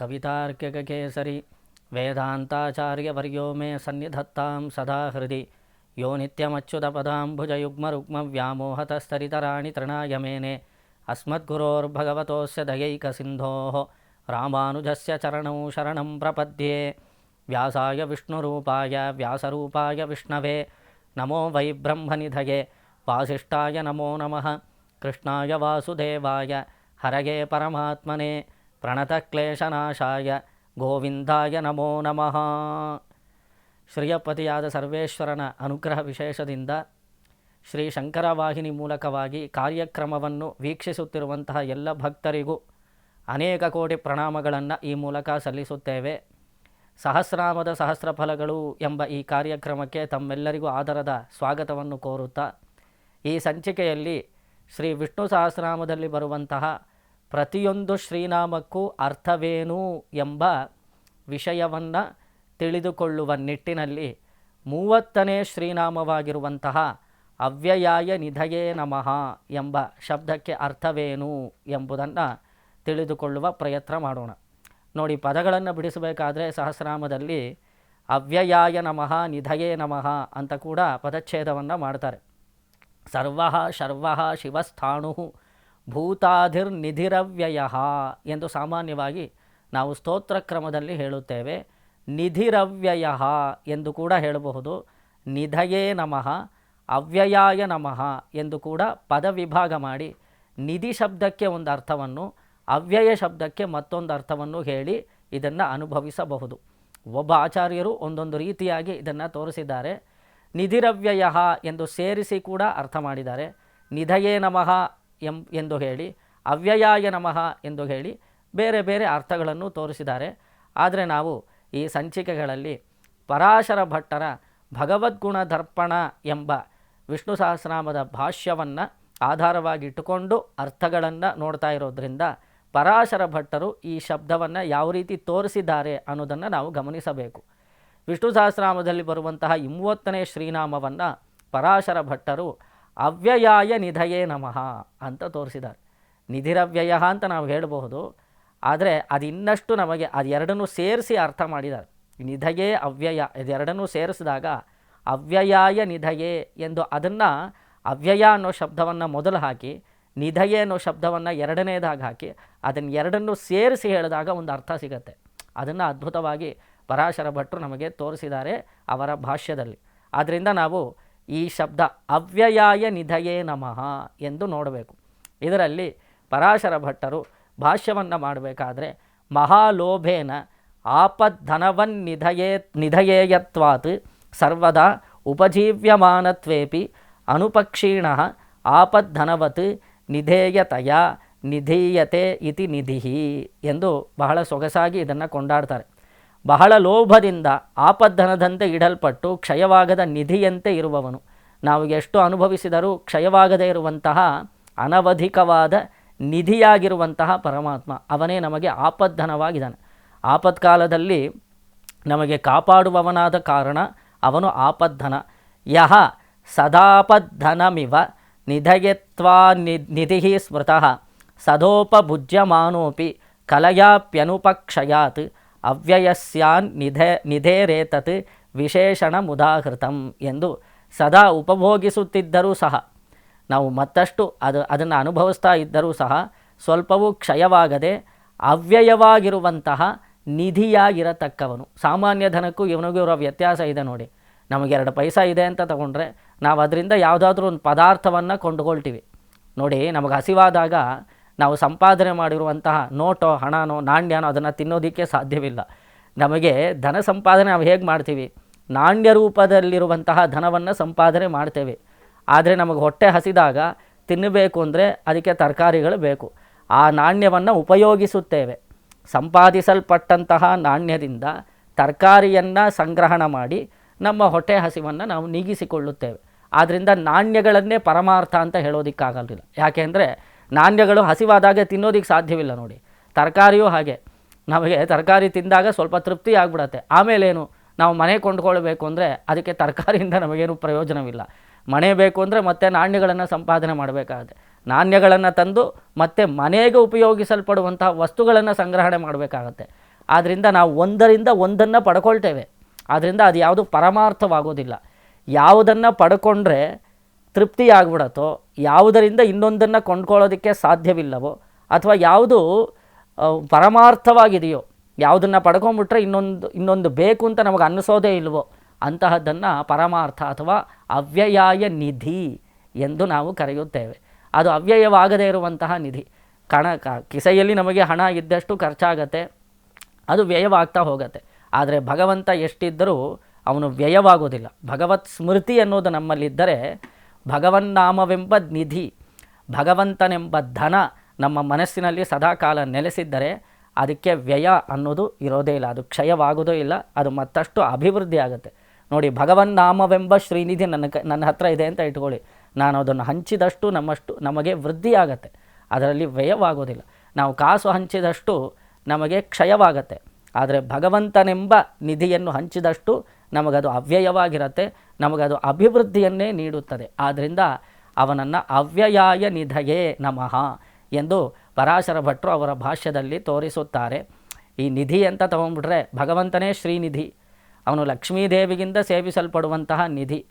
कवितार्किककेसरी वेदान्ताचार्यवर्यो मे सन्निधत्तां सदा हृदि यो नित्यमच्युतपदाम्बुजयुग्मरुग्मव्यामोहतस्तरितराणि तृणाय मेने अस्मद्गुरोर्भगवतोऽस्य दयैकसिन्धोः रामानुजस्य चरणौ शरणं प्रपद्ये व्यासाय विष्णुरूपाय व्यासरूपाय विष्णवे नमो वै ब्रह्मनिधये वासिष्ठाय नमो नमः कृष्णाय वासुदेवाय हरये परमात्मने ಪ್ರಣತಕ್ಲೇಶನಾಶಾಯ ಗೋವಿಂದಾಯ ನಮೋ ನಮಃ ಶ್ರೀಯಪತಿಯಾದ ಸರ್ವೇಶ್ವರನ ಅನುಗ್ರಹ ವಿಶೇಷದಿಂದ ಶ್ರೀ ಶಂಕರ ವಾಹಿನಿ ಮೂಲಕವಾಗಿ ಕಾರ್ಯಕ್ರಮವನ್ನು ವೀಕ್ಷಿಸುತ್ತಿರುವಂತಹ ಎಲ್ಲ ಭಕ್ತರಿಗೂ ಅನೇಕ ಕೋಟಿ ಪ್ರಣಾಮಗಳನ್ನು ಈ ಮೂಲಕ ಸಲ್ಲಿಸುತ್ತೇವೆ. ಸಹಸ್ರಾಮದ ಸಹಸ್ರ ಫಲಗಳು ಎಂಬ ಈ ಕಾರ್ಯಕ್ರಮಕ್ಕೆ ತಮ್ಮೆಲ್ಲರಿಗೂ ಆದರದ ಸ್ವಾಗತವನ್ನು ಕೋರುತ್ತಾ, ಈ ಸಂಚಿಕೆಯಲ್ಲಿ ಶ್ರೀ ವಿಷ್ಣು ಸಹಸ್ರಾಮದಲ್ಲಿ ಬರುವಂತಹ ಪ್ರತಿಯೊಂದು ಶ್ರೀನಾಮಕ್ಕೂ ಅರ್ಥವೇನು ಎಂಬ ವಿಷಯವನ್ನು ತಿಳಿದುಕೊಳ್ಳುವ ನಿಟ್ಟಿನಲ್ಲಿ ಮೂವತ್ತನೇ ಶ್ರೀನಾಮವಾಗಿರುವಂತಹ ಅವ್ಯಯಾಯ ನಿಧಯೇ ನಮಃ ಎಂಬ ಶಬ್ದಕ್ಕೆ ಅರ್ಥವೇನು ಎಂಬುದನ್ನು ತಿಳಿದುಕೊಳ್ಳುವ ಪ್ರಯತ್ನ ಮಾಡೋಣ. ನೋಡಿ, ಪದಗಳನ್ನು ಬಿಡಿಸಬೇಕಾದ್ರೆ ಸಹಸ್ರಾಮದಲ್ಲಿ ಅವ್ಯಯಾಯ ನಮಃ, ನಿಧಯೇ ನಮಃ ಅಂತ ಕೂಡ ಪದಚ್ಛೇದವನ್ನು ಮಾಡ್ತಾರೆ. ಸರ್ವ, ಶರ್ವ, ಶಿವಸ್ಥಾಣು ಭೂತಾಧಿರ್ನಿಧಿರವ್ಯಯ ಎಂದು ಸಾಮಾನ್ಯವಾಗಿ ನಾವು ಸ್ತೋತ್ರ ಕ್ರಮದಲ್ಲಿ ಹೇಳುತ್ತೇವೆ. ನಿಧಿರವ್ಯಯ ಎಂದು ಕೂಡ ಹೇಳಬಹುದು. ನಿಧಯೇ ನಮಃ, ಅವ್ಯಯಾಯ ನಮಃ ಎಂದು ಕೂಡ ಪದವಿಭಾಗ ಮಾಡಿ ನಿಧಿ ಶಬ್ದಕ್ಕೆ ಒಂದು ಅರ್ಥವನ್ನು, ಅವ್ಯಯ ಶಬ್ದಕ್ಕೆ ಮತ್ತೊಂದು ಅರ್ಥವನ್ನು ಹೇಳಿ ಇದನ್ನು ಅನುಭವಿಸಬಹುದು. ಒಬ್ಬ ಆಚಾರ್ಯರು ಒಂದೊಂದು ರೀತಿಯಾಗಿ ಇದನ್ನು ತೋರಿಸಿದ್ದಾರೆ. ನಿಧಿರವ್ಯಯ ಎಂದು ಸೇರಿಸಿ ಕೂಡ ಅರ್ಥ ಮಾಡಿದ್ದಾರೆ. ನಿಧಯೇ ನಮಃ ಎಂ ಎಂದು ಹೇಳಿ, ಅವ್ಯಯಾಯ ನಮಃ ಎಂದು ಹೇಳಿ ಬೇರೆ ಬೇರೆ ಅರ್ಥಗಳನ್ನು ತೋರಿಸಿದ್ದಾರೆ. ಆದರೆ ನಾವು ಈ ಸಂಚಿಕೆಗಳಲ್ಲಿ ಪರಾಶರ ಭಟ್ಟರ ಭಗವದ್ಗುಣ ದರ್ಪಣ ಎಂಬ ವಿಷ್ಣು ಸಹಸ್ರನಾಮದ ಭಾಷ್ಯವನ್ನು ಆಧಾರವಾಗಿಟ್ಟುಕೊಂಡು ಅರ್ಥಗಳನ್ನು ನೋಡ್ತಾ ಇರೋದ್ರಿಂದ ಪರಾಶರ ಭಟ್ಟರು ಈ ಶಬ್ದವನ್ನು ಯಾವ ರೀತಿ ತೋರಿಸಿದ್ದಾರೆ ಅನ್ನೋದನ್ನು ನಾವು ಗಮನಿಸಬೇಕು. ವಿಷ್ಣು ಸಹಸ್ರನಾಮದಲ್ಲಿ ಬರುವಂತಹ ಇಮ್ಮತ್ತನೇ ಶ್ರೀನಾಮವನ್ನು ಪರಾಶರ ಭಟ್ಟರು ಅವ್ಯಯಾಯ ನಿಧಯೇ ನಮಃ ಅಂತ ತೋರಿಸಿದ್ದಾರೆ. ನಿಧಿರವ್ಯಯ ಅಂತ ನಾವು ಹೇಳಬಹುದು. ಆದರೆ ಅದಿನ್ನಷ್ಟು ನಮಗೆ ಅದೆರಡನ್ನೂ ಸೇರಿಸಿ ಅರ್ಥ ಮಾಡಿದ್ದಾರೆ. ನಿಧಯೇ ಅವ್ಯಯ, ಇದೆರಡನ್ನೂ ಸೇರಿಸಿದಾಗ ಅವ್ಯಯಾಯ ನಿಧಯೇ ಎಂದು ಅದನ್ನು ಅವ್ಯಯ ಅನ್ನೋ ಶಬ್ದವನ್ನು ಮೊದಲು ಹಾಕಿ, ನಿಧಯೆ ಅನ್ನೋ ಶಬ್ದವನ್ನು ಎರಡನೇದಾಗಿ ಹಾಕಿ, ಅದನ್ನು ಎರಡನ್ನೂ ಸೇರಿಸಿ ಹೇಳಿದಾಗ ಒಂದು ಅರ್ಥ ಸಿಗತ್ತೆ. ಅದನ್ನು ಅದ್ಭುತವಾಗಿ ಪರಾಶರ ಭಟ್ರು ನಮಗೆ ತೋರಿಸಿದ್ದಾರೆ ಅವರ ಭಾಷ್ಯದಲ್ಲಿ. ಆದ್ದರಿಂದ ನಾವು ಈ ಶಬ್ದ ಅವ್ಯಯಾಯ ನಿಧಯೇ ನಮಃ ಎಂದು ನೋಡಬೇಕು. ಇದರಲ್ಲಿ ಪರಾಶರ ಭಟ್ಟರು ಭಾಷ್ಯವನ್ನು ಮಾಡಬೇಕಾದ್ರೆ ಮಹಾಲೋಭೇನ ಆಪದ್ಧನವನ್ನಿಧಯೇ ನಿಧಯೇಯತ್ವಾತ್ ಸರ್ವದಾ ಉಪಜೀವ್ಯಮಾನತ್ವೇಪಿ ಅನುಪಕ್ಷೀಣ ಆಪದ್ಧನವತ್ ನಿಧೇಯತಯ ನಿಧೀಯತೆ ಇತಿ ನಿಧಿ ಎಂದು ಬಹಳ ಸೊಗಸಾಗಿ ಇದನ್ನು ಕೊಂಡಾಡ್ತಾರೆ. ಬಹಳ ಲೋಭದಿಂದ ಆಪದ್ಧನದಂತೆ ಇಡಲ್ಪಟ್ಟು ಕ್ಷಯವಾಗದ ನಿಧಿಯಂತೆ ಇರುವವನು. ನಾವು ಎಷ್ಟು ಅನುಭವಿಸಿದರೂ ಕ್ಷಯವಾಗದೇ ಇರುವಂತಹ ಅನವಧಿಕವಾದ ನಿಧಿಯಾಗಿರುವಂತಹ ಪರಮಾತ್ಮ. ಅವನೇ ನಮಗೆ ಆಪದ್ಧನವಾಗಿದ್ದಾನೆ. ಆಪತ್ಕಾಲದಲ್ಲಿ ನಮಗೆ ಕಾಪಾಡುವವನಾದ ಕಾರಣ ಅವನು ಆಪದ್ಧನ. ಯಹ ಸದಾಪದ್ಧನಮಿವ ನಿಧಯತ್ವಾ ನಿಧಿ ಸ್ಮೃತಃ. ಸದೋಪಭುಜ್ಯಮಾನೋಪಿ ಕಲಯಾಪ್ಯನುಪಕ್ಷಯಾತ್. ಅವ್ಯಯಸ್ಯಾನ್ ನಿಧೆ ನಿಧೇರೇತತ್ ವಿಶೇಷಣ ಮುದಾಹೃತಂ ಎಂದು ಸದಾ ಉಪಭೋಗಿಸುತ್ತಿದ್ದರೂ ಸಹ, ನಾವು ಮತ್ತಷ್ಟು ಅದು, ಅದನ್ನು ಅನುಭವಿಸ್ತಾ ಇದ್ದರೂ ಸಹ ಸ್ವಲ್ಪವೂ ಕ್ಷಯವಾಗದೆ ಅವ್ಯಯವಾಗಿರುವಂತಹ ನಿಧಿಯಾಗಿರತಕ್ಕವನು. ಸಾಮಾನ್ಯ ಧನಕ್ಕೂ ಇವನಿಗೂ ಇರೋ ವ್ಯತ್ಯಾಸ ಇದೆ ನೋಡಿ. ನಮಗೆ ಎರಡು ಪೈಸಾ ಇದೆ ಅಂತ ತಗೊಂಡ್ರೆ ನಾವು ಅದರಿಂದ ಯಾವುದಾದ್ರೂ ಒಂದು ಪದಾರ್ಥವನ್ನು ಕೊಂಡುಕೊಳ್ತೀವಿ. ನೋಡಿ, ನಮಗೆ ಹಸಿವಾದಾಗ ನಾವು ಸಂಪಾದನೆ ಮಾಡಿರುವಂತಹ ನೋಟೋ, ಹಣನೋ, ನಾಣ್ಯನೋ ಅದನ್ನು ತಿನ್ನೋದಕ್ಕೆ ಸಾಧ್ಯವಿಲ್ಲ. ನಮಗೆ ಧನ ಸಂಪಾದನೆ ನಾವು ಹೇಗೆ ಮಾಡ್ತೀವಿ? ನಾಣ್ಯ ರೂಪದಲ್ಲಿರುವಂತಹ ಧನವನ್ನು ಸಂಪಾದನೆ ಮಾಡ್ತೇವೆ. ಆದರೆ ನಮಗೆ ಹೊಟ್ಟೆ ಹಸಿದಾಗ ತಿನ್ನಬೇಕು ಅಂದರೆ ಅದಕ್ಕೆ ತರಕಾರಿಗಳು ಬೇಕು. ಆ ನಾಣ್ಯವನ್ನು ಉಪಯೋಗಿಸುತ್ತೇವೆ. ಸಂಪಾದಿಸಲ್ಪಟ್ಟಂತಹ ನಾಣ್ಯದಿಂದ ತರಕಾರಿಯನ್ನು ಸಂಗ್ರಹಣ ಮಾಡಿ ನಮ್ಮ ಹೊಟ್ಟೆ ಹಸಿವನ್ನು ನಾವು ನೀಗಿಸಿಕೊಳ್ಳುತ್ತೇವೆ. ಆದ್ದರಿಂದ ನಾಣ್ಯಗಳನ್ನೇ ಪರಮಾರ್ಥ ಅಂತ ಹೇಳೋದಕ್ಕಾಗಲಿಲ್ಲ ಯಾಕೆಂದರೆ ನಾಣ್ಯಗಳು ಹಸಿವಾದಾಗ ತಿನ್ನೋದಕ್ಕೆ ಸಾಧ್ಯವಿಲ್ಲ ನೋಡಿ. ತರಕಾರಿಯೂ ಹಾಗೆ. ನಮಗೆ ತರಕಾರಿ ತಿಂದಾಗ ಸ್ವಲ್ಪ ತೃಪ್ತಿ ಆಗ್ಬಿಡತ್ತೆ. ಆಮೇಲೇನು ನಾವು ಮನೆ ಕೊಂಡ್ಕೊಳ್ಬೇಕು ಅಂದರೆ ಅದಕ್ಕೆ ತರಕಾರಿಯಿಂದ ನಮಗೇನು ಪ್ರಯೋಜನವಿಲ್ಲ. ಮನೆ ಬೇಕು ಅಂದರೆ ಮತ್ತೆ ನಾಣ್ಯಗಳನ್ನು ಸಂಪಾದನೆ ಮಾಡಬೇಕಾಗುತ್ತೆ. ನಾಣ್ಯಗಳನ್ನು ತಂದು ಮತ್ತೆ ಮನೆಗೆ ಉಪಯೋಗಿಸಲ್ಪಡುವಂತಹ ವಸ್ತುಗಳನ್ನು ಸಂಗ್ರಹಣೆ ಮಾಡಬೇಕಾಗತ್ತೆ. ಆದ್ದರಿಂದ ನಾವು ಒಂದರಿಂದ ಒಂದನ್ನು ಪಡ್ಕೊಳ್ತೇವೆ. ಆದ್ದರಿಂದ ಅದು ಯಾವುದು ಪರಮಾರ್ಥವಾಗೋದಿಲ್ಲ. ಯಾವುದನ್ನು ಪಡ್ಕೊಂಡ್ರೆ ತೃಪ್ತಿ ಆಗ್ಬಿಡತ್ತೋ ಯಾವುದರಿಂದ ಇನ್ನೊಂದನ್ನು ಕೊಂಡ್ಕೊಳ್ಳೋದಕ್ಕೆ ಸಾಧ್ಯವಿಲ್ಲವೋ ಅಥವಾ ಯಾವುದು ಪರಮಾರ್ಥವಾಗಿದೆಯೋ, ಯಾವುದನ್ನು ಪಡ್ಕೊಂಬಿಟ್ರೆ ಇನ್ನೊಂದು ಇನ್ನೊಂದು ಬೇಕು ಅಂತ ನಮಗೆ ಅನ್ನಿಸೋದೇ ಇಲ್ವೋ, ಅಂತಹದ್ದನ್ನು ಪರಮಾರ್ಥ ಅಥವಾ ಅವ್ಯಯಾಯ ನಿಧಿ ಎಂದು ನಾವು ಕರೆಯುತ್ತೇವೆ. ಅದು ಅವ್ಯಯವಾಗದೇ ಇರುವಂತಹ ನಿಧಿ. ಕಣ, ಕ, ಕಿಸೆಯಲ್ಲಿ ನಮಗೆ ಹಣ ಇದ್ದಷ್ಟು ಖರ್ಚಾಗತ್ತೆ, ಅದು ವ್ಯಯವಾಗ್ತಾ ಹೋಗತ್ತೆ. ಆದರೆ ಭಗವಂತ ಎಷ್ಟಿದ್ದರೂ ಅವನು ವ್ಯಯವಾಗೋದಿಲ್ಲ. ಭಗವತ್ ಸ್ಮೃತಿ ಅನ್ನೋದು ನಮ್ಮಲ್ಲಿದ್ದರೆ ಭಗವನ್ನಾಮವೆಂಬ ನಿಧಿ, ಭಗವಂತನೆಂಬ ಧನ ನಮ್ಮ ಮನಸ್ಸಿನಲ್ಲಿ ಸದಾಕಾಲ ನೆಲೆಸಿದ್ದರೆ ಅದಕ್ಕೆ ವ್ಯಯ ಅನ್ನೋದು ಇರೋದೇ ಇಲ್ಲ, ಅದು ಕ್ಷಯವಾಗೋದೇ ಇಲ್ಲ, ಅದು ಮತ್ತಷ್ಟು ಅಭಿವೃದ್ಧಿ ಆಗುತ್ತೆ. ನೋಡಿ, ಭಗವನ್ನಾಮವೆಂಬ ಶ್ರೀನಿಧಿ ನನ್ನ ಕ, ನನ್ನ ಹತ್ರ ಇದೆ ಅಂತ ಇಟ್ಕೊಳ್ಳಿ. ನಾನು ಅದನ್ನು ಹಂಚಿದಷ್ಟು ನಮ್ಮಷ್ಟು, ನಮಗೆ ವೃದ್ಧಿ ಆಗತ್ತೆ. ಅದರಲ್ಲಿ ವ್ಯಯವಾಗೋದಿಲ್ಲ. ನಾವು ಕಾಸು ಹಂಚಿದಷ್ಟು ನಮಗೆ ಕ್ಷಯವಾಗತ್ತೆ. ಆದರೆ ಭಗವಂತನೆಂಬ ನಿಧಿಯನ್ನು ಹಂಚಿದಷ್ಟು ನಮಗದು ಅವ್ಯಯವಾಗಿರುತ್ತೆ. ನಮಗದು ಅಭಿವೃದ್ಧಿಯನ್ನೇ ನೀಡುತ್ತದೆ. ಆದ್ದರಿಂದ ಅವನನ್ನು ಅವ್ಯಯಾಯ ನಿಧಯೇ ನಮಃ ಎಂದು ಪರಾಶರ ಭಟ್ರು ಅವರ ಭಾಷ್ಯದಲ್ಲಿ ತೋರಿಸುತ್ತಾರೆ. ಈ ನಿಧಿ ಅಂತ ತಗೊಂಡ್ಬಿಟ್ರೆ ಭಗವಂತನೇ ಶ್ರೀನಿಧಿ. ಅವನು ಲಕ್ಷ್ಮೀದೇವಿಗಿಂತ ಸೇವಿಸಲ್ಪಡುವಂತಹ ನಿಧಿ.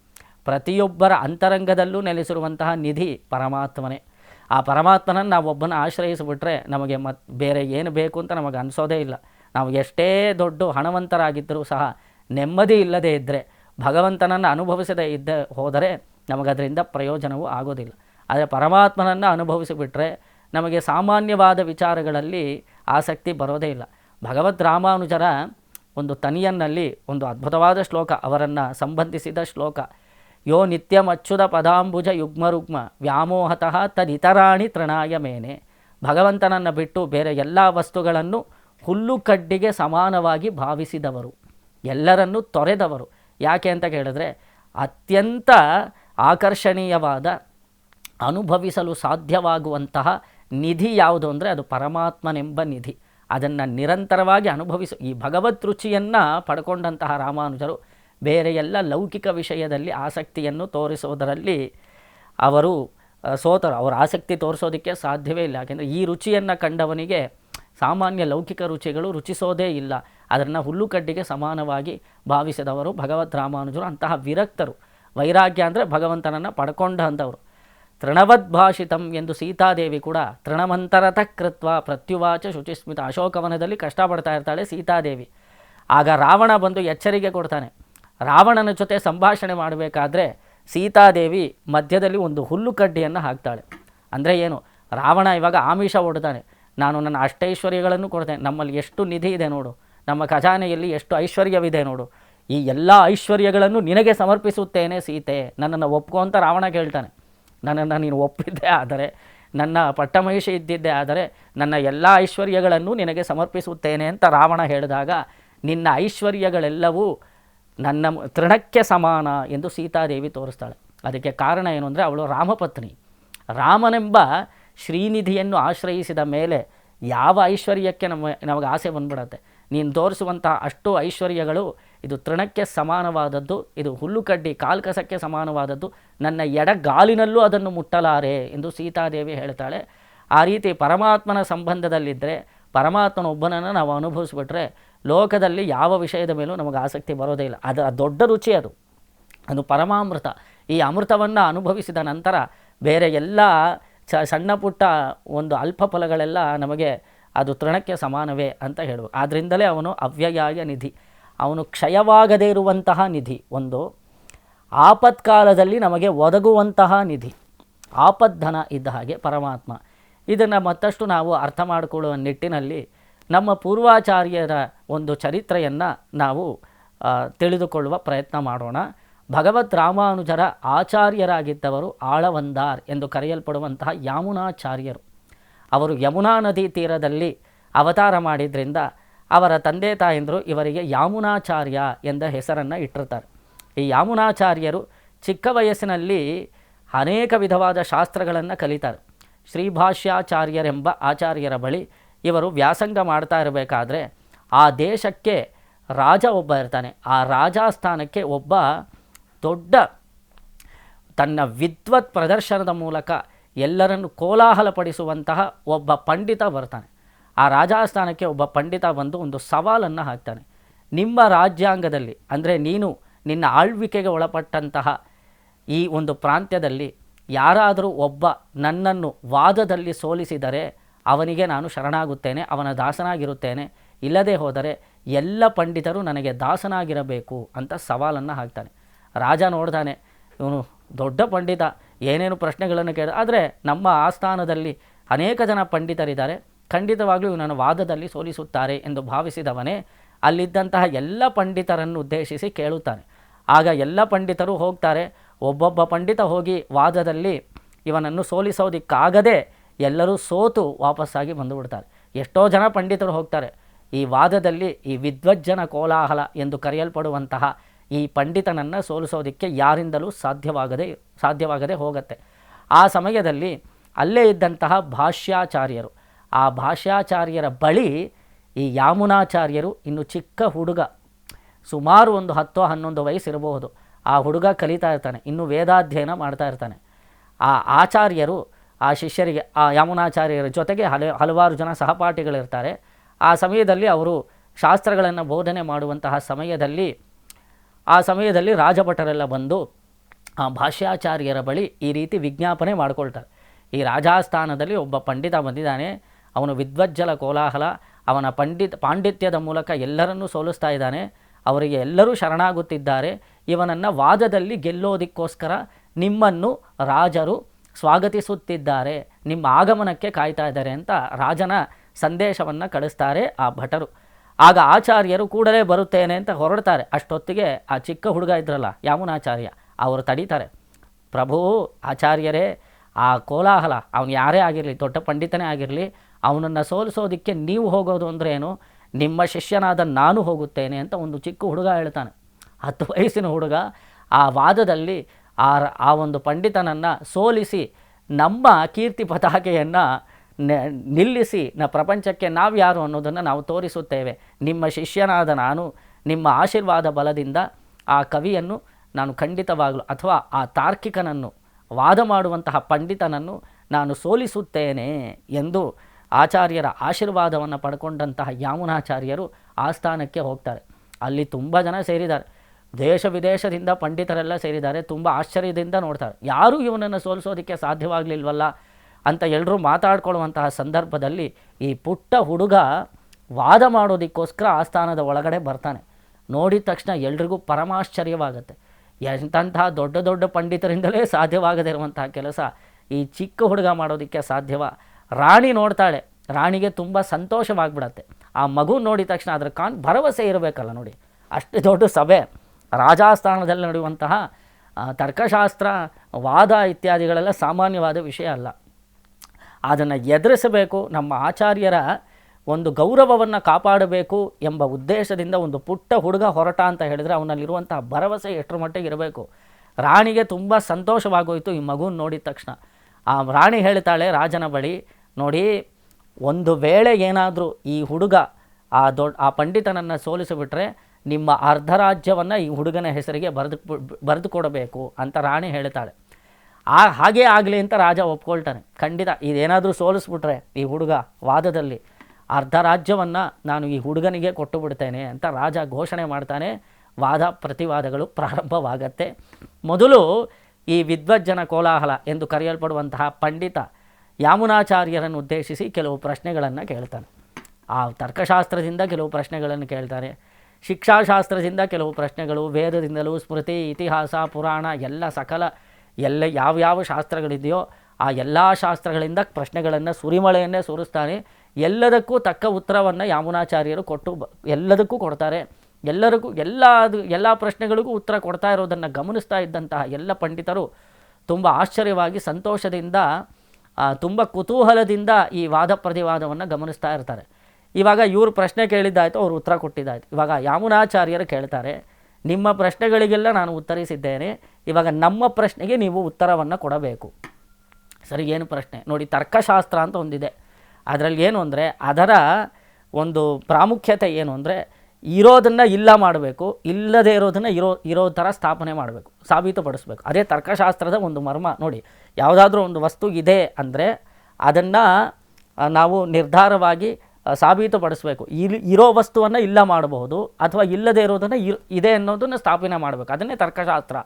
ಪ್ರತಿಯೊಬ್ಬರ ಅಂತರಂಗದಲ್ಲೂ ನೆಲೆಸಿರುವಂತಹ ನಿಧಿ ಪರಮಾತ್ಮನೇ. ಆ ಪರಮಾತ್ಮನನ್ನು ನಾವು ಒಬ್ಬನ ಆಶ್ರಯಿಸಿಬಿಟ್ರೆ ನಮಗೆ ಮತ್ ಬೇರೆ ಏನು ಬೇಕು ಅಂತ ನಮಗೆ ಅನಿಸೋದೇ ಇಲ್ಲ. ನಾವು ಎಷ್ಟೇ ದೊಡ್ಡ ಹಣವಂತರಾಗಿದ್ದರೂ ಸಹ ನೆಮ್ಮದಿ ಇಲ್ಲದೇ ಇದ್ದರೆ ಭಗವಂತನನ್ನು ಅನುಭವಿಸದೇ ಇದ್ದ ಹೋದರೆ ನಮಗದರಿಂದ ಪ್ರಯೋಜನವೂ ಆಗೋದಿಲ್ಲ. ಆದರೆ ಪರಮಾತ್ಮನನ್ನು ಅನುಭವಿಸಿಬಿಟ್ರೆ ನಮಗೆ ಸಾಮಾನ್ಯವಾದ ವಿಚಾರಗಳಲ್ಲಿ ಆಸಕ್ತಿ ಬರೋದೇ ಇಲ್ಲ. ಭಗವದ್ ರಾಮಾನುಜರ ಒಂದು ತನಿಯನ್ನಲ್ಲಿ ಒಂದು ಅದ್ಭುತವಾದ ಶ್ಲೋಕ, ಅವರನ್ನು ಸಂಬಂಧಿಸಿದ ಶ್ಲೋಕ. ಯೋ ನಿತ್ಯಮಚ್ಚುದ ಪದಾಂಬುಜ ಯುಗ್ಮರುಗ್ಮ ವ್ಯಾಮೋಹತಃ ತದಿತರಾಣಿ ತೃಣಾಯ ಮೇನೆ. ಭಗವಂತನನ್ನು ಬಿಟ್ಟು ಬೇರೆ ಎಲ್ಲ ವಸ್ತುಗಳನ್ನು ಹುಲ್ಲು ಕಡ್ಡಿಗೆ ಸಮಾನವಾಗಿ ಭಾವಿಸಿದವರು. ಎಲ್ಲರನ್ನು ತೊರೆದವರು. ಯಾಕೆ ಅಂತ ಕೇಳಿದ್ರೆ ಅತ್ಯಂತ ಆಕರ್ಷಣೀಯವಾದ, ಅನುಭವಿಸಲು ಸಾಧ್ಯವಾಗುವಂತಹ ನಿಧಿ ಯಾವುದು ಅಂದರೆ ಅದು ಪರಮಾತ್ಮನೆಂಬ ನಿಧಿ. ಅದನ್ನು ನಿರಂತರವಾಗಿ ಅನುಭವಿಸು, ಈ ಭಗವತ್ ರುಚಿಯನ್ನು ಪಡ್ಕೊಂಡಂತಹ ರಾಮಾನುಜರು ಬೇರೆ ಎಲ್ಲ ಲೌಕಿಕ ವಿಷಯದಲ್ಲಿ ಆಸಕ್ತಿಯನ್ನು ತೋರಿಸೋದರಲ್ಲಿ ಅವರು ಸೋತರು. ಅವರ ಆಸಕ್ತಿ ತೋರಿಸೋದಕ್ಕೆ ಸಾಧ್ಯವೇ ಇಲ್ಲ. ಯಾಕೆಂದರೆ ಈ ರುಚಿಯನ್ನು ಕಂಡವನಿಗೆ ಸಾಮಾನ್ಯ ಲೌಕಿಕ ರುಚಿಗಳು ರುಚಿಸೋದೇ ಇಲ್ಲ. ಅದನ್ನು ಹುಲ್ಲುಕಡ್ಡಿಗೆ ಸಮಾನವಾಗಿ ಭಾವಿಸಿದವರು ಭಗವದ್ ರಾಮಾನುಜರು, ಅಂತಹ ವಿರಕ್ತರು. ವೈರಾಗ್ಯ ಅಂದರೆ ಭಗವಂತನನ್ನು ಪಡ್ಕೊಂಡಂಥವ್ರು. ತೃಣವದ್ಭಾಷಿತಂ ಎಂದು ಸೀತಾದೇವಿ ಕೂಡ ತೃಣಮಂತರತ ಕೃತ್ವ ಪ್ರತ್ಯುವಾಚ ಶುಚಿಸ್ಮಿತ ಅಶೋಕವನದಲ್ಲಿ ಕಷ್ಟಪಡ್ತಾ ಇರ್ತಾಳೆ ಸೀತಾದೇವಿ. ಆಗ ರಾವಣ ಬಂದು ಎಚ್ಚರಿಕೆ ಕೊಡ್ತಾನೆ. ರಾವಣನ ಜೊತೆ ಸಂಭಾಷಣೆ ಮಾಡಬೇಕಾದ್ರೆ ಸೀತಾದೇವಿ ಮಧ್ಯದಲ್ಲಿ ಒಂದು ಹುಲ್ಲು ಕಡ್ಡಿಯನ್ನು ಹಾಕ್ತಾಳೆ. ಅಂದರೆ ಏನು? ರಾವಣ ಇವಾಗ ಆಮಿಷ ಹೊಡ್ತಾನೆ ನಾನು ನನ್ನ ಅಷ್ಟೈಶ್ವರ್ಯಗಳನ್ನು ಕೊಡ್ತೇನೆ. ನಮ್ಮಲ್ಲಿ ಎಷ್ಟು ನಿಧಿ ಇದೆ ನೋಡು. ನಮ್ಮ ಖಜಾನೆಯಲ್ಲಿ ಎಷ್ಟು ಐಶ್ವರ್ಯವಿದೆ ನೋಡು. ಈ ಎಲ್ಲ ಐಶ್ವರ್ಯಗಳನ್ನು ನಿನಗೆ ಸಮರ್ಪಿಸುತ್ತೇನೆ ಸೀತೆ. ನನ್ನನ್ನು ಒಪ್ಕೊ ಅಂತ ರಾವಣ ಕೇಳ್ತಾನೆ. ನನ್ನನ್ನು ನೀನು ಒಪ್ಪಿದ್ದೆ ಆದರೆ, ನನ್ನ ಪಟ್ಟಮಹಿಷಿ ಇದ್ದಿದ್ದೆ ಆದರೆ, ನನ್ನ ಎಲ್ಲ ಐಶ್ವರ್ಯಗಳನ್ನು ನಿನಗೆ ಸಮರ್ಪಿಸುತ್ತೇನೆ ಅಂತ ರಾವಣ ಹೇಳಿದಾಗ, ನಿನ್ನ ಐಶ್ವರ್ಯಗಳೆಲ್ಲವೂ ನನ್ನ ತೃಣಕ್ಕೆ ಸಮಾನ ಎಂದು ಸೀತಾದೇವಿ ತೋರಿಸ್ತಾಳೆ. ಅದಕ್ಕೆ ಕಾರಣ ಏನು ಅಂದರೆ, ಅವಳು ರಾಮಪತ್ನಿ. ರಾಮನೆಂಬ ಶ್ರೀನಿಧಿಯನ್ನು ಆಶ್ರಯಿಸಿದ ಮೇಲೆ ಯಾವ ಐಶ್ವರ್ಯಕ್ಕೆ ನಮ್ಮ, ನಮಗೆ ಆಸೆ ಬಂದ್ಬಿಡತ್ತೆ? ನೀನು ತೋರಿಸುವಂಥ ಅಷ್ಟು ಐಶ್ವರ್ಯಗಳು ಇದು ತೃಣಕ್ಕೆ ಸಮಾನವಾದದ್ದು, ಇದು ಹುಲ್ಲುಕಡ್ಡಿ ಕಾಲ್ಕಸಕ್ಕೆ ಸಮಾನವಾದದ್ದು, ನನ್ನ ಎಡಗಾಲಿನಲ್ಲೂ ಅದನ್ನು ಮುಟ್ಟಲಾರೆ ಎಂದು ಸೀತಾದೇವಿ ಹೇಳ್ತಾಳೆ. ಆ ರೀತಿ ಪರಮಾತ್ಮನ ಸಂಬಂಧದಲ್ಲಿದ್ದರೆ ಪರಮಾತ್ಮನ ಒಬ್ಬನನ್ನು ನಾವು ಅನುಭವಿಸ್ಬಿಟ್ರೆ ಲೋಕದಲ್ಲಿ ಯಾವ ವಿಷಯದ ಮೇಲೂ ನಮಗೆ ಆಸಕ್ತಿ ಬರೋದೇ ಇಲ್ಲ. ಅದು ದೊಡ್ಡ ರುಚಿ ಅದು. ಅದು ಪರಮಾಮೃತ. ಈ ಅಮೃತವನ್ನು ಅನುಭವಿಸಿದ ನಂತರ ಬೇರೆ ಎಲ್ಲ ಚ ಸಣ್ಣ ಪುಟ್ಟ ಒಂದು ಅಲ್ಪ ಫಲಗಳೆಲ್ಲ ನಮಗೆ ಅದು ತೃಣಕ್ಕೆ ಸಮಾನವೇ ಅಂತ ಹೇಳುವ. ಆದ್ದರಿಂದಲೇ ಅವನು ಅವ್ಯಯಾಯ ನಿಧಿ. ಅವನು ಕ್ಷಯವಾಗದೇ ಇರುವಂತಹ ನಿಧಿ ಒಂದು. ಆಪತ್ಕಾಲದಲ್ಲಿ ನಮಗೆ ಒದಗುವಂತಹ ನಿಧಿ. ಆಪದ್ಧನ ಇದ್ದ ಹಾಗೆ ಪರಮಾತ್ಮ. ಇದನ್ನು ಮತ್ತಷ್ಟು ನಾವು ಅರ್ಥ ಮಾಡಿಕೊಳ್ಳುವ ನಿಟ್ಟಿನಲ್ಲಿ ನಮ್ಮ ಪೂರ್ವಾಚಾರ್ಯರ ಒಂದು ಚರಿತ್ರೆಯನ್ನು ನಾವು ತಿಳಿದುಕೊಳ್ಳುವ ಪ್ರಯತ್ನ ಮಾಡೋಣ. ಭಗವತ್ ರಾಮಾನುಜರ ಆಚಾರ್ಯರಾಗಿದ್ದವರು ಆಳವಂದಾರ್ ಎಂದು ಕರೆಯಲ್ಪಡುವಂತಹ ಯಾಮುನಾಚಾರ್ಯರು. ಅವರು ಯಮುನಾ ನದಿ ತೀರದಲ್ಲಿ ಅವತಾರ ಮಾಡಿದ್ರಿಂದ ಅವರ ತಂದೆ ತಾಯಂದರು ಇವರಿಗೆ ಯಾಮುನಾಚಾರ್ಯ ಎಂದ ಹೆಸರನ್ನು ಇಟ್ಟಿರ್ತಾರೆ. ಈ ಯಾಮುನಾಚಾರ್ಯರು ಚಿಕ್ಕ ವಯಸ್ಸಿನಲ್ಲಿ ಅನೇಕ ವಿಧವಾದ ಶಾಸ್ತ್ರಗಳನ್ನು ಕಲಿತಾರೆ. ಶ್ರೀಭಾಷ್ಯಾಚಾರ್ಯರೆಂಬ ಆಚಾರ್ಯರ ಬಳಿ ಇವರು ವ್ಯಾಸಂಗ ಮಾಡ್ತಾ ಇರಬೇಕಾದ್ರೆ ಆ ದೇಶಕ್ಕೆ ರಾಜ ಒಬ್ಬ ಇರ್ತಾನೆ. ಆ ರಾಜಸ್ಥಾನಕ್ಕೆ ಒಬ್ಬ ದೊಡ್ಡ ತನ್ನ ವಿದ್ವತ್ ಪ್ರದರ್ಶನದ ಮೂಲಕ ಎಲ್ಲರನ್ನು ಕೋಲಾಹಲಪಡಿಸುವಂತಹ ಒಬ್ಬ ಪಂಡಿತ ಬರ್ತಾನೆ. ಆ ರಾಜಾಸ್ಥಾನಕ್ಕೆ ಒಬ್ಬ ಪಂಡಿತ ಬಂದು ಒಂದು ಸವಾಲನ್ನು ಹಾಕ್ತಾನೆ. ನಿಮ್ಮ ರಾಜ್ಯಾಂಗದಲ್ಲಿ, ಅಂದರೆ ನೀನು ನಿನ್ನ ಆಳ್ವಿಕೆಗೆ ಒಳಪಟ್ಟಂತಹ ಈ ಒಂದು ಪ್ರಾಂತ್ಯದಲ್ಲಿ ಯಾರಾದರೂ ಒಬ್ಬ ನನ್ನನ್ನು ವಾದದಲ್ಲಿ ಸೋಲಿಸಿದರೆ ಅವನಿಗೆ ನಾನು ಶರಣಾಗುತ್ತೇನೆ, ಅವನ ದಾಸನಾಗಿರುತ್ತೇನೆ. ಇಲ್ಲದೆ ಹೋದರೆ ಎಲ್ಲ ಪಂಡಿತರು ನನಗೆ ದಾಸನಾಗಿರಬೇಕು ಅಂತ ಸವಾಲನ್ನು ಹಾಕ್ತಾನೆ. ರಾಜ ನೋಡ್ತಾನೆ ಇವನು ದೊಡ್ಡ ಪಂಡಿತ. ಏನೇನು ಪ್ರಶ್ನೆಗಳನ್ನು ಕೇಳ ಆದರೆ ನಮ್ಮ ಆಸ್ಥಾನದಲ್ಲಿ ಅನೇಕ ಜನ ಪಂಡಿತರಿದ್ದಾರೆ. ಖಂಡಿತವಾಗಲೂ ಇವನನ್ನು ವಾದದಲ್ಲಿ ಸೋಲಿಸುತ್ತಾರೆ ಎಂದು ಭಾವಿಸಿದವನೇ ಅಲ್ಲಿದ್ದಂತಹ ಎಲ್ಲ ಪಂಡಿತರನ್ನು ಉದ್ದೇಶಿಸಿ ಕೇಳುತ್ತಾನೆ. ಆಗ ಎಲ್ಲ ಪಂಡಿತರು ಹೋಗ್ತಾರೆ. ಒಬ್ಬೊಬ್ಬ ಪಂಡಿತ ಹೋಗಿ ವಾದದಲ್ಲಿ ಇವನನ್ನು ಸೋಲಿಸೋದಿಕ್ಕಾಗದೆ ಎಲ್ಲರೂ ಸೋತು ವಾಪಸ್ಸಾಗಿ ಬಂದುಬಿಡ್ತಾರೆ. ಎಷ್ಟೋ ಜನ ಪಂಡಿತರು ಹೋಗ್ತಾರೆ. ಈ ವಾದದಲ್ಲಿ ಈ ವಿದ್ವಜ್ಜನ ಕೋಲಾಹಲ ಎಂದು ಕರೆಯಲ್ಪಡುವಂತಹ ಈ ಪಂಡಿತನನ್ನು ಸೋಲಿಸೋದಕ್ಕೆ ಯಾರಿಂದಲೂ ಸಾಧ್ಯವಾಗದೆ ಸಾಧ್ಯವಾಗದೆ ಹೋಗುತ್ತೆ. ಆ ಸಮಯದಲ್ಲಿ ಅಲ್ಲೇ ಇದ್ದಂತಹ ಭಾಷ್ಯಾಚಾರ್ಯರು. ಆ ಭಾಷ್ಯಾಚಾರ್ಯರ ಬಳಿ ಈ ಯಾಮುನಾಚಾರ್ಯರು ಇನ್ನು ಚಿಕ್ಕ ಹುಡುಗ, ಸುಮಾರು ಒಂದು ಹತ್ತೋ ಹನ್ನೊಂದು ವಯಸ್ಸು ಇರಬಹುದು ಆ ಹುಡುಗ ಕಲಿತಾ ಇರ್ತಾನೆ, ಇನ್ನು ವೇದಾಧ್ಯಯನ ಮಾಡ್ತಾ ಇರ್ತಾನೆ. ಆ ಆಚಾರ್ಯರು, ಆ ಶಿಷ್ಯರಿಗೆ, ಆ ಯಾಮುನಾಚಾರ್ಯರ ಜೊತೆಗೆ ಹಲ, ಹಲವಾರು ಜನ ಸಹಪಾಠಿಗಳಿರ್ತಾರೆ. ಆ ಸಮಯದಲ್ಲಿ ಅವರು ಶಾಸ್ತ್ರಗಳನ್ನು ಬೋಧನೆ ಮಾಡುವಂತಹ ಸಮಯದಲ್ಲಿ ಆ ಸಮಯದಲ್ಲಿ ರಾಜಭಟರೆಲ್ಲ ಬಂದು ಆ ಭಾಷ್ಯಾಚಾರ್ಯರ ಬಳಿ ಈ ರೀತಿ ವಿಜ್ಞಾಪನೆ ಮಾಡಿಕೊಳ್ತಾರೆ. ಈ ರಾಜಾಸ್ಥಾನದಲ್ಲಿ ಒಬ್ಬ ಪಂಡಿತ ಬಂದಿದ್ದಾನೆ. ಅವನು ವಿದ್ವಜ್ಜಲ ಕೋಲಾಹಲ, ಅವನ ಪಂಡಿತ್ ಪಾಂಡಿತ್ಯದ ಮೂಲಕ ಎಲ್ಲರನ್ನೂ ಸೋಲಿಸ್ತಾ ಇದ್ದಾನೆ. ಅವರಿಗೆ ಎಲ್ಲರೂ ಶರಣಾಗುತ್ತಿದ್ದಾರೆ. ಇವನನ್ನು ವಾದದಲ್ಲಿ ಗೆಲ್ಲೋದಕ್ಕೋಸ್ಕರ ನಿಮ್ಮನ್ನು ರಾಜರು ಸ್ವಾಗತಿಸುತ್ತಿದ್ದಾರೆ. ನಿಮ್ಮ ಆಗಮನಕ್ಕೆ ಕಾಯ್ತಾ ಇದ್ದಾರೆ ಅಂತ ರಾಜನ ಸಂದೇಶವನ್ನು ಕಳಿಸ್ತಾರೆ ಆ ಭಟರು. ಆಗ ಆಚಾರ್ಯರು ಕೂಡಲೇ ಬರುತ್ತೇನೆ ಅಂತ ಹೊರಡ್ತಾರೆ. ಅಷ್ಟೊತ್ತಿಗೆ ಆ ಚಿಕ್ಕ ಹುಡುಗ ಇದ್ರಲ್ಲ ಯಾಮುನಾಚಾರ್ಯ ಅವರು ತಡೀತಾರೆ. ಪ್ರಭು, ಆಚಾರ್ಯರೇ, ಆ ಕೋಲಾಹಲ, ಅವನು ಯಾರೇ ಆಗಿರಲಿ, ದೊಡ್ಡ ಪಂಡಿತನೇ ಆಗಿರಲಿ, ಅವನನ್ನು ಸೋಲಿಸೋದಕ್ಕೆ ನೀವು ಹೋಗೋದು ಅಂದರೆ ಏನು? ನಿಮ್ಮ ಶಿಷ್ಯನಾದ ನಾನು ಹೋಗುತ್ತೇನೆ ಅಂತ ಒಂದು ಚಿಕ್ಕ ಹುಡುಗ ಹೇಳ್ತಾನೆ. ಹತ್ತು ವಯಸ್ಸಿನ ಹುಡುಗ ಆ ವಾದದಲ್ಲಿ ಆ ಆ ಒಂದು ಪಂಡಿತನನ್ನು ಸೋಲಿಸಿ ನಮ್ಮ ಕೀರ್ತಿ ಪತಾಕೆಯನ್ನು ನಿಲ್ಲಿಸಿ, ನ ಪ್ರಪಂಚಕ್ಕೆ ನಾವು ಯಾರು ಅನ್ನೋದನ್ನು ನಾವು ತೋರಿಸುತ್ತೇವೆ. ನಿಮ್ಮ ಶಿಷ್ಯನಾದ ನಾನು, ನಿಮ್ಮ ಆಶೀರ್ವಾದ ಬಲದಿಂದ ಆ ಕವಿಯನ್ನು ನಾನು ಖಂಡಿತವಾಗಲು ಅಥವಾ ಆ ತಾರ್ಕಿಕನನ್ನು, ವಾದ ಮಾಡುವಂತಹ ಪಂಡಿತನನ್ನು ನಾನು ಸೋಲಿಸುತ್ತೇನೆ ಎಂದು ಆಚಾರ್ಯರ ಆಶೀರ್ವಾದವನ್ನು ಪಡ್ಕೊಂಡಂತಹ ಯಾಮುನಾಚಾರ್ಯರು ಆಸ್ಥಾನಕ್ಕೆ ಹೋಗ್ತಾರೆ. ಅಲ್ಲಿ ತುಂಬ ಜನ ಸೇರಿದ್ದಾರೆ. ದೇಶ ವಿದೇಶದಿಂದ ಪಂಡಿತರೆಲ್ಲ ಸೇರಿದ್ದಾರೆ. ತುಂಬ ಆಶ್ಚರ್ಯದಿಂದ ನೋಡ್ತಾರೆ. ಯಾರೂ ಇವನನ್ನು ಸೋಲಿಸೋದಕ್ಕೆ ಸಾಧ್ಯವಾಗಲಿಲ್ವಲ್ಲ? ಅಂತ ಎಲ್ಲರೂ ಮಾತಾಡ್ಕೊಳ್ಳುವಂತಹ ಸಂದರ್ಭದಲ್ಲಿ ಈ ಪುಟ್ಟ ಹುಡುಗ ವಾದ ಮಾಡೋದಕ್ಕೋಸ್ಕರ ಆಸ್ಥಾನದ ಒಳಗಡೆ ಬರ್ತಾನೆ. ನೋಡಿದ ತಕ್ಷಣ ಎಲ್ರಿಗೂ ಪರಮಾಶ್ಚರ್ಯವಾಗುತ್ತೆ. ಎಂತಹ ದೊಡ್ಡ ದೊಡ್ಡ ಪಂಡಿತರಿಂದಲೇ ಸಾಧ್ಯವಾಗದೇ ಇರುವಂತಹ ಕೆಲಸ ಈ ಚಿಕ್ಕ ಹುಡುಗ ಮಾಡೋದಕ್ಕೆ ಸಾಧ್ಯವ? ರಾಣಿ ನೋಡ್ತಾಳೆ. ರಾಣಿಗೆ ತುಂಬ ಸಂತೋಷವಾಗ್ಬಿಡತ್ತೆ. ಆ ಮಗು ನೋಡಿದ ತಕ್ಷಣ ಅದರ ಕಾನ್ ಭರವಸೆ ಇರಬೇಕಲ್ಲ ನೋಡಿ. ಅಷ್ಟು ದೊಡ್ಡ ಸಭೆ. ರಾಜಾಸ್ಥಾನದಲ್ಲಿ ನಡೆಯುವಂತಹ ತರ್ಕಶಾಸ್ತ್ರ, ವಾದ ಇತ್ಯಾದಿಗಳೆಲ್ಲ ಸಾಮಾನ್ಯವಾದ ವಿಷಯ ಅಲ್ಲ. ಅದನ್ನು ಎದುರಿಸಬೇಕು, ನಮ್ಮ ಆಚಾರ್ಯರ ಒಂದು ಗೌರವವನ್ನು ಕಾಪಾಡಬೇಕು ಎಂಬ ಉದ್ದೇಶದಿಂದ ಒಂದು ಪುಟ್ಟ ಹುಡುಗ ಹೊರಟ ಅಂತ ಹೇಳಿದರೆ ಅವನಲ್ಲಿರುವಂತಹ ಭರವಸೆ ಎಷ್ಟರ ಮಟ್ಟಿಗೆ ಇರಬೇಕು. ರಾಣಿಗೆ ತುಂಬ ಸಂತೋಷವಾಗೋಯಿತು ಈ ಮಗುನ ನೋಡಿದ ತಕ್ಷಣ. ಆ ರಾಣಿ ಹೇಳ್ತಾಳೆ, ರಾಜನ ಬಳಿ ನೋಡಿ, ಒಂದು ವೇಳೆ ಏನಾದರೂ ಈ ಹುಡುಗ ಆ ದೊಡ್ಡ ಆ ಪಂಡಿತನನ್ನು ಸೋಲಿಸಿಬಿಟ್ರೆ ನಿಮ್ಮ ಅರ್ಧರಾಜ್ಯವನ್ನು ಈ ಹುಡುಗನ ಹೆಸರಿಗೆ ಬರೆದು ಬರೆದು ಕೊಡಬೇಕು, ಅಂತ ರಾಣಿ ಹೇಳ್ತಾಳೆ. ಆ ಹಾಗೇ ಆಗಲಿ ಅಂತ ರಾಜ ಒಪ್ಕೊಳ್ತಾನೆ. ಖಂಡಿತ ಇದೇನಾದರೂ ಸೋಲಿಸ್ಬಿಟ್ರೆ ಈ ಹುಡುಗ ವಾದದಲ್ಲಿ ಅರ್ಧ ರಾಜ್ಯವನ್ನು ನಾನು ಈ ಹುಡುಗನಿಗೆ ಕೊಟ್ಟು ಬಿಡ್ತೇನೆ ಅಂತ ರಾಜ ಘೋಷಣೆ ಮಾಡ್ತಾನೆ. ವಾದ ಪ್ರತಿವಾದಗಳು ಪ್ರಾರಂಭವಾಗತ್ತೆ. ಮೊದಲು ಈ ವಿದ್ವಜ್ಜನ ಕೋಲಾಹಲ ಎಂದು ಕರೆಯಲ್ಪಡುವಂತಹ ಪಂಡಿತ ಯಾಮುನಾಚಾರ್ಯರನ್ನು ಉದ್ದೇಶಿಸಿ ಕೆಲವು ಪ್ರಶ್ನೆಗಳನ್ನು ಕೇಳ್ತಾನೆ. ಆ ತರ್ಕಶಾಸ್ತ್ರದಿಂದ ಕೆಲವು ಪ್ರಶ್ನೆಗಳನ್ನು ಕೇಳ್ತಾರೆ. ಶಿಕ್ಷಾಶಾಸ್ತ್ರದಿಂದ ಕೆಲವು ಪ್ರಶ್ನೆಗಳು, ವೇದದಿಂದಲೂ ಸ್ಮೃತಿ, ಇತಿಹಾಸ, ಪುರಾಣ ಎಲ್ಲ ಸಕಲ ಎಲ್ಲ ಯಾವ್ಯಾವ ಶಾಸ್ತ್ರಗಳಿದೆಯೋ ಆ ಎಲ್ಲ ಶಾಸ್ತ್ರಗಳಿಂದ ಪ್ರಶ್ನೆಗಳನ್ನು ಸುರಿಮಳೆಯನ್ನೇ ಸುರಿಸ್ತಾನೆ ಎಲ್ಲದಕ್ಕೂ ತಕ್ಕ ಉತ್ತರವನ್ನು ಯಾಮುನಾಚಾರ್ಯರು ಕೊಟ್ಟು ಎಲ್ಲದಕ್ಕೂ ಕೊಡ್ತಾರೆ. ಎಲ್ಲರಿಗೂ ಎಲ್ಲ ಅದು, ಎಲ್ಲ ಪ್ರಶ್ನೆಗಳಿಗೂ ಉತ್ತರ ಕೊಡ್ತಾ ಇರೋದನ್ನು ಗಮನಿಸ್ತಾ ಇದ್ದಂತಹ ಎಲ್ಲ ಪಂಡಿತರು ತುಂಬ ಆಶ್ಚರ್ಯವಾಗಿ ಸಂತೋಷದಿಂದ ತುಂಬ ಕುತೂಹಲದಿಂದ ಈ ವಾದ ಪ್ರತಿವಾದವನ್ನು ಗಮನಿಸ್ತಾ ಇರ್ತಾರೆ. ಇವಾಗ ಇವರು ಪ್ರಶ್ನೆ ಕೇಳಿದ್ದಾಯಿತು, ಅವರು ಉತ್ತರ ಕೊಟ್ಟಿದ್ದಾಯಿತು. ಇವಾಗ ಯಾಮುನಾಚಾರ್ಯರು ಕೇಳ್ತಾರೆ ನಿಮ್ಮ ಪ್ರಶ್ನೆಗಳಿಗೆಲ್ಲ ನಾನು ಉತ್ತರಿಸಿದ್ದೇನೆ. ಇವಾಗ ನಮ್ಮ ಪ್ರಶ್ನೆಗೆ ನೀವು ಉತ್ತರವನ್ನು ಕೊಡಬೇಕು. ಸರಿ, ಏನು ಪ್ರಶ್ನೆ? ನೋಡಿ, ತರ್ಕಶಾಸ್ತ್ರ ಅಂತ ಒಂದಿದೆ. ಅದರಲ್ಲಿ ಏನು ಅಂದರೆ, ಅದರ ಒಂದು ಪ್ರಾಮುಖ್ಯತೆ ಏನು ಅಂದರೆ, ಇರೋದನ್ನು ಇಲ್ಲ ಮಾಡಬೇಕು, ಇಲ್ಲದೇ ಇರೋದನ್ನು ಇರೋ ಇರೋ ಥರ ಸ್ಥಾಪನೆ ಮಾಡಬೇಕು, ಸಾಬೀತುಪಡಿಸ್ಬೇಕು. ಅದೇ ತರ್ಕಶಾಸ್ತ್ರದ ಒಂದು ಮರ್ಮ. ನೋಡಿ, ಯಾವುದಾದ್ರೂ ಒಂದು ವಸ್ತು ಇದೆ ಅಂದರೆ ಅದನ್ನು ನಾವು ನಿರ್ಧಾರವಾಗಿ ಸಾಬೀತುಪಡಿಸಬೇಕು. ಇಲ್ಲಿ ಇರೋ ವಸ್ತುವನ್ನು ಇಲ್ಲ ಮಾಡಬಹುದು ಅಥವಾ ಇಲ್ಲದೇ ಇರೋದನ್ನು ಇರ್, ಇದೆ ಅನ್ನೋದನ್ನು ಸ್ಥಾಪನೆ ಮಾಡಬೇಕು. ಅದನ್ನೇ ತರ್ಕಶಾಸ್ತ್ರ.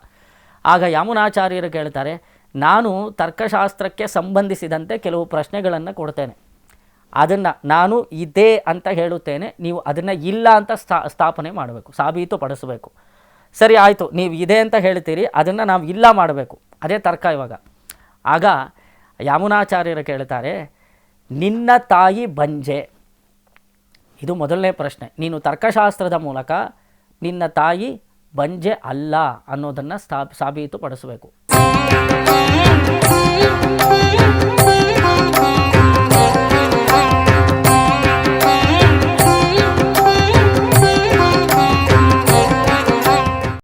ಆಗ ಯಾಮುನಾಚಾರ್ಯರು ಕೇಳ್ತಾರೆ, ನಾನು ತರ್ಕಶಾಸ್ತ್ರಕ್ಕೆ ಸಂಬಂಧಿಸಿದಂತೆ ಕೆಲವು ಪ್ರಶ್ನೆಗಳನ್ನು ಕೊಡ್ತೇನೆ. ಅದನ್ನು ನಾನು ಇದೆ ಅಂತ ಹೇಳುತ್ತೇನೆ. ನೀವು ಅದನ್ನು ಇಲ್ಲ ಅಂತ ಸ್ಥಾ, ಸ್ಥಾಪನೆ ಮಾಡಬೇಕು. ಸಾಬೀತುಪಡಿಸಬೇಕು. ಸರಿ, ಆಯಿತು. ನೀವು ಇದೆ ಅಂತ ಹೇಳ್ತೀರಿ. ಅದನ್ನು ನಾವು ಇಲ್ಲ ಮಾಡಬೇಕು. ಅದೇ ತರ್ಕ ಇವಾಗ. ಆಗ ಯಮುನಾಚಾರ್ಯರು ಕೇಳ್ತಾರೆ, ನಿನ್ನ ತಾಯಿ ಬಂಜೆ. ಇದು ಮೊದಲನೇ ಪ್ರಶ್ನೆ ನೀನು ತರ್ಕಶಾಸ್ತ್ರದ ಮೂಲಕ ನಿನ್ನ ತಾಯಿ ಬಂಜೆ ಅಲ್ಲ ಅನ್ನೋದನ್ನು ಸ್ಥಾ ಸಾಬೀತುಪಡಿಸಬೇಕು.